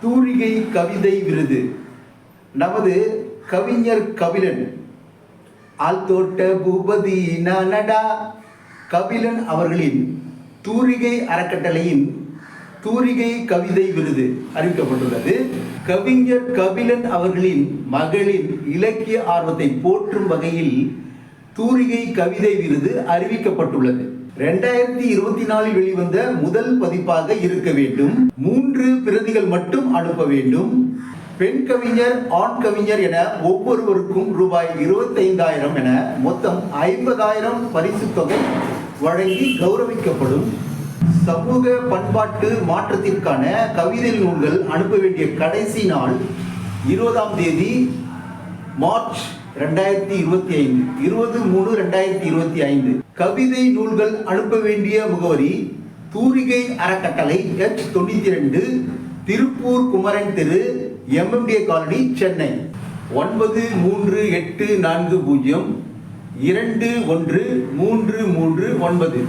தூரிகை கவிதை விருது. நமது கவிஞர் கபிலன். ஆழ்தோட்ட பூபதி நானடா. கபிலன் அவர்களின் தூரிகை அறக்கட்டளையின் தூரிகை கவிதை விருது அறிவிக்கப்பட்டுள்ளது. கவிஞர் கபிலன் அவர்களின் மகளின் இலக்கிய ஆர்வத்தை போற்றும் வகையில் தூரிகை கவிதை விருது அறிவிக்கப்பட்டுள்ளது. ரெண்டாயிரத்தி இருபத்தி நாலில் வெளிவந்த முதல் பதிப்பாக இருக்க வேண்டும். மூன்று பிரதிகள் மட்டும் அனுப்ப வேண்டும். பெண் கவிஞர் ஆண் கவிஞர் என ஒவ்வொருவருக்கும் ரூபாய் இருபத்தைந்தாயிரம் என மொத்தம் ஐம்பதாயிரம் பரிசு தொகை வழங்கி கௌரவிக்கப்படும். சமூக பண்பாட்டு மாற்றத்திற்கான கவிதை நூல்கள் அனுப்ப வேண்டிய கடைசி நாள் இருபதாம் தேதி மார்ச் ரெண்டாயிரத்தி இருபத்தி ஐந்து இருபது மூணு ரெண்டாயிரத்தி இருபத்தி ஐந்து. கவிதை நூல்கள் அனுப்ப வேண்டிய முகவரி தூரிகை அறக்கட்டளை எச் தொண்ணூத்தி ரெண்டு திருப்பூர் குமரன் தெரு எம்எம்டிஏ காலனி சென்னை. ஒன்பது மூன்று எட்டு நான்கு பூஜ்ஜியம் இரண்டு ஒன்று மூன்று மூன்று ஒன்பது.